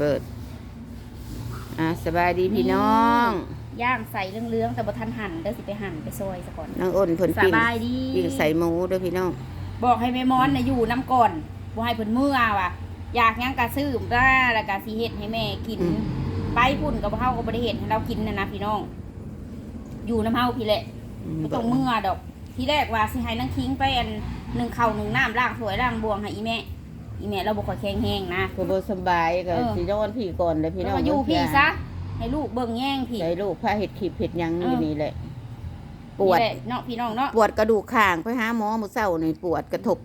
เปิด อ่าสบายดีพี่น้อง ย่างใส่เรื่องๆแต่บ่ทันหั่นเด้อสิไปหั่นไปซอยซะก่อนน้องอ้นผลสปิ้งบายดีปิ้งใส่หมูด้วยพี่น้อง บอกให้แม่มอนน่ะอยู่น้ำก่อนบ่ให้เพิ่นมื้อว่ะอยากหยังก็ซื้อมาแล้วก็สิเฮ็ดให้แม่กินไปพุ่นกับเฮาก็บ่ได้เฮ็ดให้เรากินนะนะพี่น้อง อยู่น้ำเฮาพี่แหละบ่ต้องมื้อดอก ทีแรกว่าสิให้นางคิงไปอันหนึ่งข้าวหนึ่งน้ำล้างถ้วยล้างบวงให้อีแม่ อีแม่เราบ่ค่อยแข็งแรงนะ ก็บ่สบายก็เออ สินอนพี่ก่อนเลยพี่น้แล้อวงก็อยู่พี่ซะให้ลูกเบิ่งแย่งพี่ใส่ลูกพาเห็ดขีบเห็ดหยังเอนี่อนี่แหละ ปวด นี่แหละเนาะพี่น้องเนาะปวดกระดูกข้างไปหาหมอมื้อเช้านี่ปวดกระทบ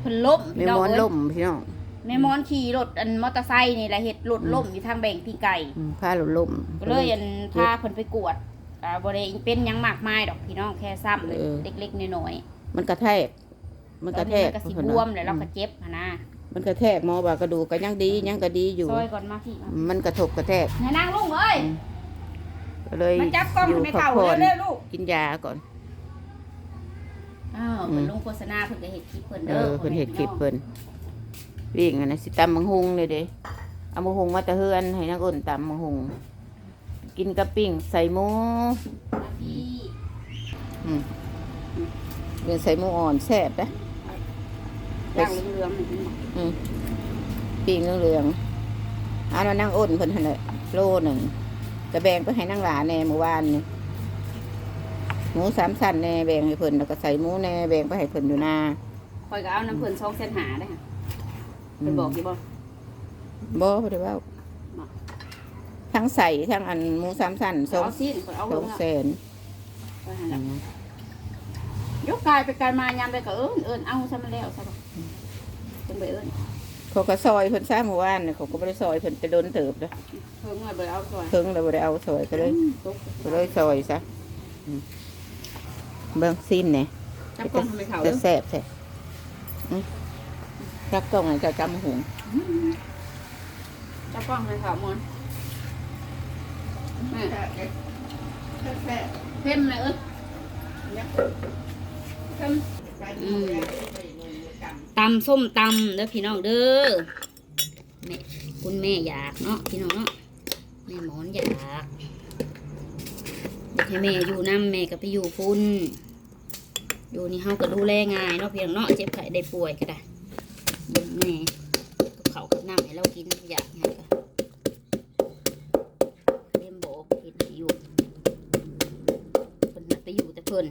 เพิ่นล้มไม่พี่น้องมอนเอ้ยล่มพี่น้องแม่มอนขี่รถอันมอเตอร์ไซค์นี่แหละเฮ็ดรถล่มอยู่ทางแบ่งพี่ไก่ อืมพาหลุดล่ม ก็เลยอันพาเพิ่นไปกวดอ่าบ่ได้เป็นหยังมากมายดอกพี่น้องแค่ซ้ำเออ เล็กๆน้อยมันกระแทก มันๆกระแทกตอนนี้มันก็สิบวมแล้วเราก็เจ็บหันนะมันกระแทกหมอว่ากระดูกก็ยังดียังก็ดีอยู่ ซอยก่อนมาพี่มามันกระทบกระแทกไหนนางลุงเอ้ยก็เลยมันจับกล้องอยู่ให้พักเข่าผ่อนเร็วๆลูกกินยาก่อน อ้าวอืมเพิ่นลงโฆษณาเพิ่นก็เฮ็ดคลิปเพิ่นเอเด้ออเพิ่นเห็ดคลิปเพิ่นวิ่งอันนะสิตำมังหุงเลยเด้เอามังหุงมาแตะเฮือนให้นักอ้นตำมังหุงกินกับปิ้งใส่หมูพี่ อืมเป็นใส่หมูอ่อนแซ่บนะ ย่างเหลืองๆนี่พี่น้องอืมปิ้งเหลืองๆอันนั้นนั่งอ้นเพิ่นหั่นแหละโลหนึ่งกระแบงไปให้นั่งหลาแหน่เมื่อวานนี่หมูสามชั้นแหน่แบ่งให้เพิ่นแล้วก็ใส่หมูแหน่แบ่งไปให้เพิ่นอยู่นาข่อยก็เอาน้ำเพิ่น2เส้นหาได้ค่ะเพิ่นบอกอยู่บ่บ่บ่ได้เว่าบ่ทั้งใส่ทั้งอันหมูสามชั้นสองเอาสิ้นข่อยเอาสลองงแสแล้วนไว้หั่นล่ะยกกายไปกายมายามไปก็เอิ้นเอิ้นเอาซะมันแล้วซะบ่เพิ่นไปเอิ้นเขาก็ซอยเพิ่นซ่าเมื่อวานนี่เขาก็บ่ได้ซอยเพิ่นไปโดนเติบเด้อเพิ่นว่าบ่เอาซอยเพิ่งเลยบ่ได้เอาซอยก็เลยตกก็เลยซอยซะอืมเบิ่งสิ้นเนี่ยจับกล้องทำไมเขาจะเด้อแซ่บแซ่บอืมจักต้องให้เจ้าจำหุงจับกล้องทำไมเขามอนแม่เข้มเลยเอ้ยเข้มอืม ตำส้มตำเด้อพี่น้องเด้อแม่คุณแม่อยากเนาะพี่น้องเนาะแม่หมอนอยากให้แม่อยู่น้ำแม่ก็ไปอยู่พุ่นอยู่นี่เฮาก็ดูแลง่ายเนาะเพียงเนาะเจ็บไข้ได้ป่วยก็ได้เบิ่งแม่กับเขากับน้ำให้เรากินอยากไงก็เลี้ยงบอกเห็นให้อยู่เพิ่นน่ะไปอยู่แต่เพิ่น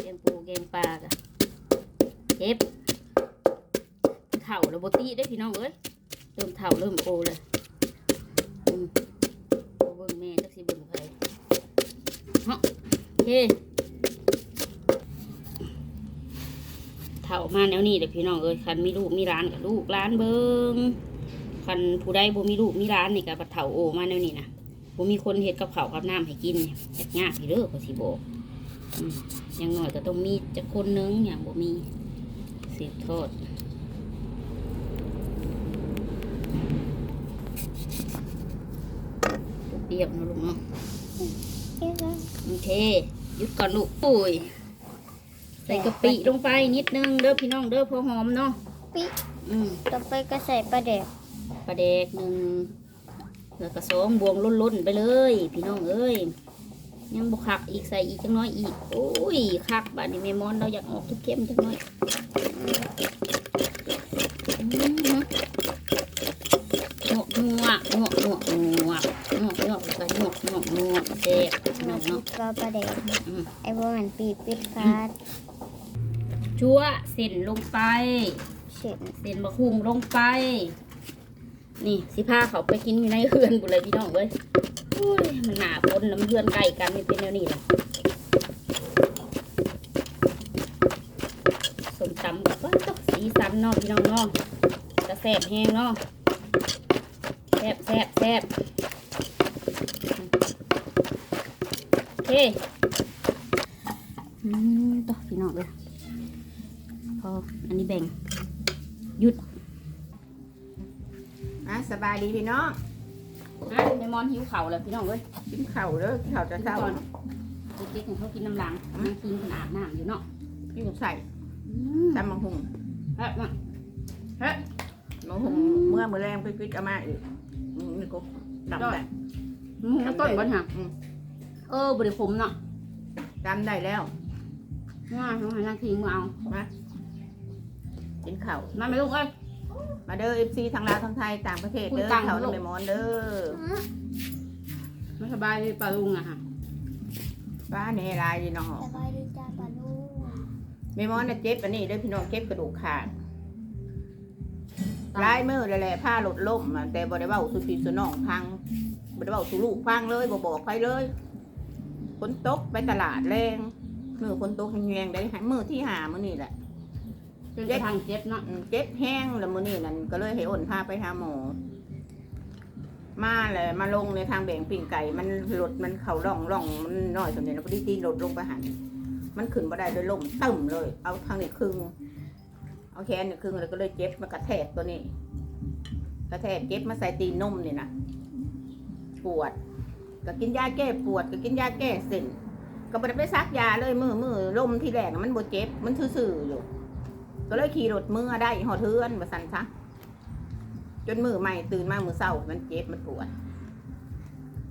เลี้ยงปูเลี้ยงปลาก็เจ็บาแล้วบตีได้พี่น้องเอ้ยเริ่มเถ่าเริ่มโอเลยเบิ่งแม่จักสิเบิ่งใครเนาะโอเคเถ่ามาแนวนี้เลยพี่น้องเอ้ยคันมีลูกมีร้านกับลูกร้านเบิงคันผู้ใดบ่มีลูกมีร้านนี่กับเถ่าโอมาแนวนี้นะบ่มีคนเฮ็ดกับข้าวกับน้ำให้กินเนี่ยยากยากพี่เด้อเขาสิบอกอย่างน้อยก็ต้องมีจักคนนึงอย่างบ่มีสืบทอดเปรี ยบๆนะลูกเนาะโอเคหยุดก่อนลูกปุ้ยใส่กะปิลงไปนิดนึงเด้อพี่น้องเด้อพอหอมเนาะปิอืมต่อไปก็ใส่ปลาแดกปลาแดกหนึ่งแล้วก็สองบวงล้นๆไปเลย พี่น้องเอ้ยยังบุคักอีกใส่อีกจังน้อยอีกโอ้ยคักบาดนี้เมมอนเราอยากออกทุกเข้มจังน้อยอืมหนวกหนวกหนวกหนว เนาะดก็ปลาแดกอืมไอ้พวกมันปีปิดคาดจั่วเส้นลงไป เสร็จเส้นบะคุงลงไป นี่สิพาเขาไปกินอยู่ในเฮือนกูเลยพี่น้องเว้ยอุ้ยมันหนาปนแล้วมันเฮือนไก่กันมันเป็นแนวนี้เลยสมตำกับว่าต้องสีสันเนาะพี่น้องเนาะกระแสบแห้งเนาะแซ่บแซ่บแซ่บ อเคอืมต่อพี่น้องเลยพออันนี้แบ่งหยุดอะสบายดีพี่น้องอะในมอนหิวเข่าวแล้วพี่น้องเอ้ยกินข้าวเด้อข้าวจะเช้าก่อนเด็กๆเขากินน้ำหลังนั่งกินขนาดน้ำอยู่เนาะอยู่ใส่อืมตำมังหุงเฮ้ยมาเฮ้ย มังหุงเมื่อมื้อแรงไปปิดเอามาอีกออืมนี่ก็จำได้หมูต้นบ่ฮะอืม เออบริผมเนาะจำได้แล้วง่ายทำให้นางทิ้งมาเอามากินข้าวมาไม่ลูกเอ้ยมาเด้อเอฟซีทางลาวทางไทยต่างประเทศเด้อคุยต่างเขาลูน้ำกเลมอนเด้อไม่สบายดีปลาลุงอะฮะป้าเนรายดีเนาะสบายดีจ้าปาลูกเมมอนน่ะเจ็บอันนี้เด้อพี่น้องเจ็บกระดูกขาดร้ายมือเลยแหละผ้าหลดล่มอะแต่บ่ได้เว้าสุพี่สุน้องพังบ่ได้เว้าสุลูกพังเลยบ่บอกใครเลยฝ นตกไปตลาดแรงมือฝนตกแห้งๆได้หามือที่หามื้อนี่แหละเป็นกระทางเจ็บเนาะอืมเจ็บแห้งแล้วมื้อนี้นั่นก็เลยให้อ้นพาไปหาหมอ มาเลยมาลงในทางแบ่งปิ่งไก่ มันหลดมันเข่าร่องร่องมันน้อยสมเด็จแล้วพอดีตีหลดลงไปหันมันขึ้นมาได้โดยลมตึมเลย เอาทางนี้ครึ่งเอาแขนนี่ครึ่งแล้วก็เลยเจ็บมากระแทกตัวนี้ กระแทกเจ็บมาใส่ตีนนมนี่นะปวด ก็กินยาแก้ปวดก็กินยาแก้เส้นก็ไม่ได้ไปซักยาเลยมือมือลมที่แรกมันบวเจ็บมันซื่อๆอยู่ ก็เลยขี่รถมือได้หอเทือนมาสั่นซะจนมือใหม่ตื่นมามือเศร้ามันเจ็บมันปวด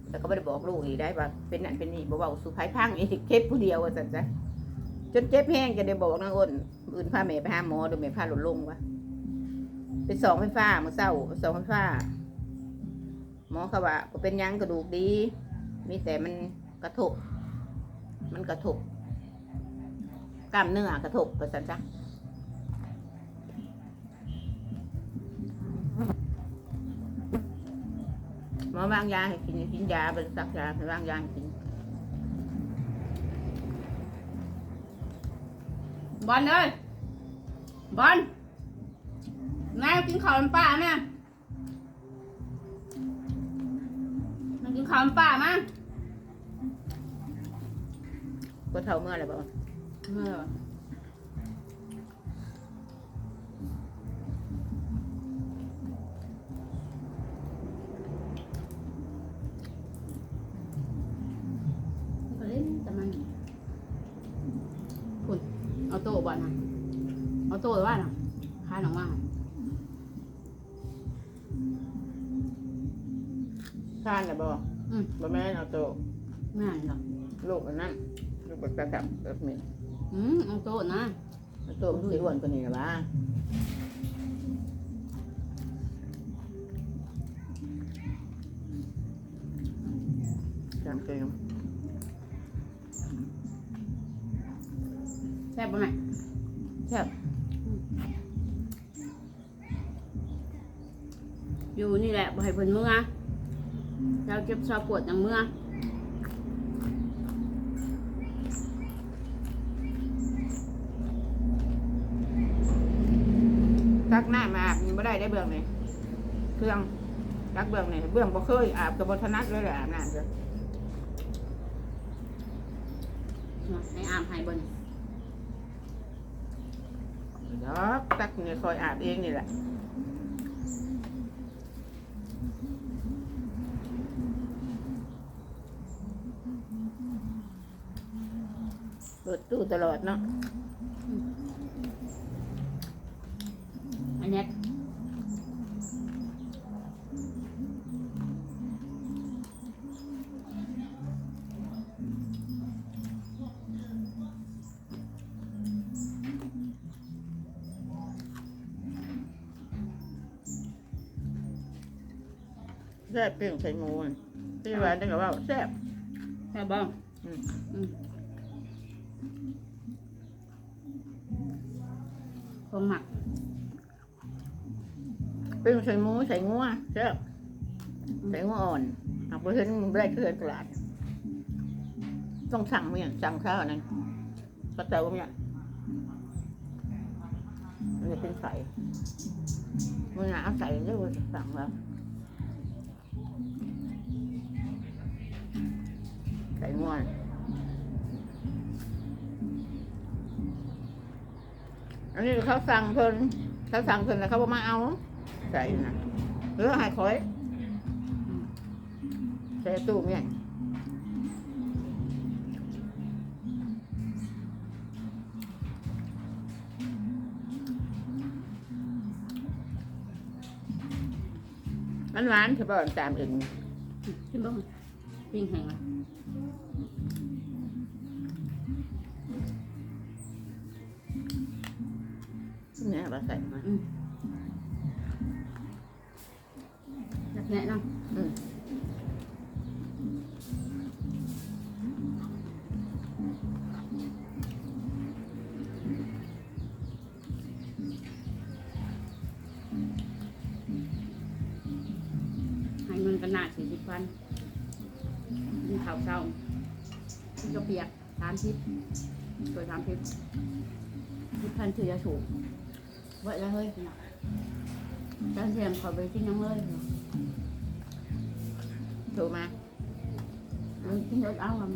แต่ก็ไม่ได้บอกลูกอีกได้ว่าเป็นนั่นเป็นนี่บอกว่าสุภายพังอีกเจ็บผู้เดียวว่าสั่นซะจนเจ็บแห้งจะได้บอกนางอ้นอื่นพาแม่ไปหาหมอดูแม่พาหลุดลงวะเป็นสองไฟฟ้ามือเศร้าสองไฟฟ้า หมอเขาว่าก็เป็นยังกระดูกดี มีแต่มันกระทบ มันกระทบกล้ามเนื้อกระทบว่าสั่นซะหมอวางยาให้กินกินยาเป็นซักยาให้วางยาให้กินบอลเลยบอลแม่กินข้าวน้ำป้าแม่ม ข้าวน้ำป้ามาก็เท่าเมื่อไรบอกเออก็เล่นแต่มันคุณเอาโต๊ะบ่อนนะเอาโต๊ะหรือว่าน่ะคายหนองว่าข้านนะบอก อืมบ่แม่นเอาโตะแม่นหรอกลูกอันนั้นลูกกระกับแบบนี้อืมเอาโต๊ะนะเอาโตะมันสีอ้วนกว่านี้นะบ้าจำเต็มแซ่บบ่แม่แซ่บอยู่นี่แหละบ่ให้เพิ่นเมื่อ เราเจ็บชาปวดอย่างเมื่อซักหน้ามาอาบยังไม่ได้ได้เบื้องเลยเครื่องซักเบื้องเนี่ยเบื้องบ่เคยอาบกับบถนัดเลยแหละอาบน้ำเลยให้อามให้เบิ่นดอกซักเนี่ยคอยอาบเองนี่แหละ เปิดตู้ตลอดเนาะอันเนี้ยแซ่บเปรี้ยงใส่หมูน่ะพี่หวานจังกับว่าแซ่บแซ่บบ่อืม อืม คงหมักเปรี้ยงใส่หมูใส่งัวแซ่บใส่งัวอ่อนหากเพื่อนไม่ได้เคยตลาด ต้องสั่งมั้ยสั่งข้าวนั่นก็เติมเนี่ยมันจะเป็นใส่มึงเอาใส่เยอะสั่งแล้วใส่งัว อันนี้เขาสั่งเพิ่นเขาสั่งเพิ่นแล้วเขาบอกมาเอา ใส่นะหรือให้คอยใส่ตู้เนี่ยมันหวานใช่ป่ะตามอื่นขึ้นบ้างปิ้งแห้ง เนี่ยเราใส่มาอืมนักแนะนอืมำให้เงินกันหนาสี่สิบพันกินข้าวเช้ากินกระเปียกสามทิพตัวสามทิพทิพพันถือยาสูบไว้แล้วเฮ้ยพี่น้องจานเสียงขอไปกิ นน้ำเลยโทรมาเออกินรถเอาอะม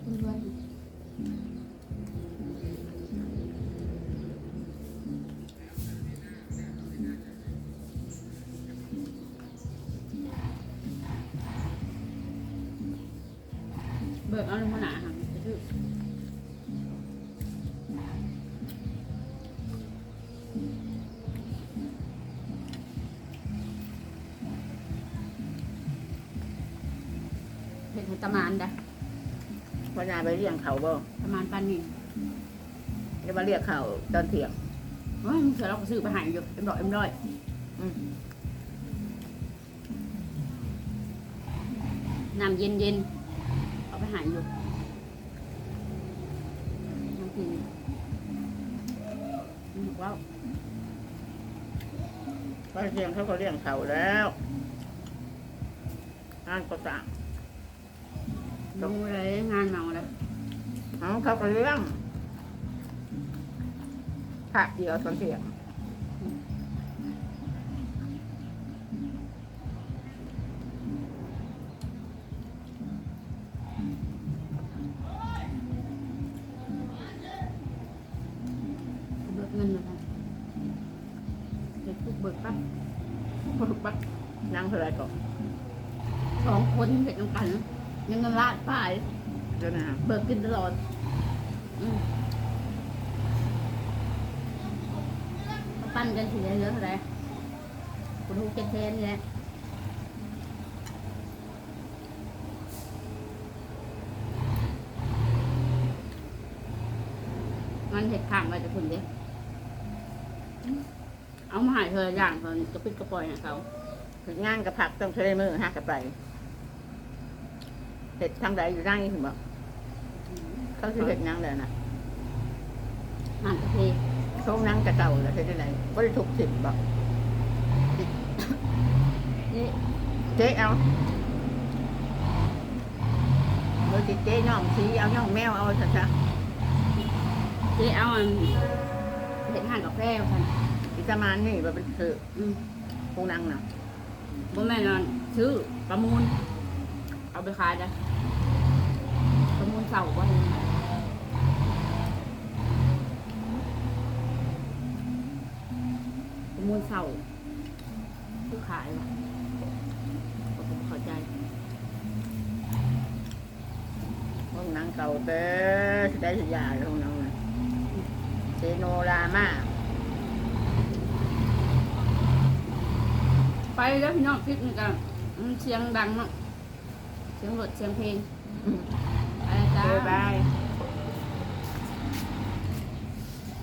ั ให้ตะมานดะพญาไปเรียงเขาบ่ตะมานปันนี่จะมาเรียกเขาตอนเที่ยงเฮ้ยมึงเสือเราก็ซื้อไปใหายอยู่เอ็มร้อยเอ็มร้อยอืมน้ำเย็นเย็นๆเอาไปใหายอยู่น้ำกินอืมว้าวตอนเที่ยงเขาก็เรียงเขาแล้วงานก็สั่ง ดูเลยงานเมาเลยเขาเขาก็เลี้ยงผักเดียวตอนเที่ยงเบิกเงินนะคะเด็กทุกเบิกปั๊บเบิกปั๊บนั่งเท่าไหรก่อนสองคนเห็ดน้ำกัน ยังเงินลาดป้ายเจ้าหน้าเบิกกินตลอดอืมเขาปั้นกันทีละเยอะเท่าไหร่คุณฮูเจ็ดเทนนี่แหละมันเห็ดข้างไว้จะคุณเด้เอามาใหายเธออย่างเขาจะปิดกระปล่อยให้เขางานกับผักต้องใช้มือหักกันไป เห็ดทางใดอยู่ได้ถึงบอกเขาคือเห็ดนางเลยนะงานกาแฟเขานั่งกระเต่าแล้วเห็ดที่ไหนก็ได้ถูกสิบบอกนี่เจ๊เอาโดยที่เจ๊น้องสีเอาน้องแมวเอาซะซะเจ๊เอาอันเห็ดห่านกาแฟมาทันอิสมานนี่มันเป็นคืออืมพวกนางน่ะบ่แม่นอนซื้อประมูล เอาไปขายได้ประมูลเสาร์วันประมูลเสาร์ซื้อขายว่ะผมเข้าใจพวกนางเก่าเต้สิได้สยาพวกนางน่ะเซโนรามาไปแล้วพี่น้องคลิปนี้กันอืมเสียงดังเนาะ เสียงรถเสียงเพลงอืมไปแล้วจ้าเจอบาย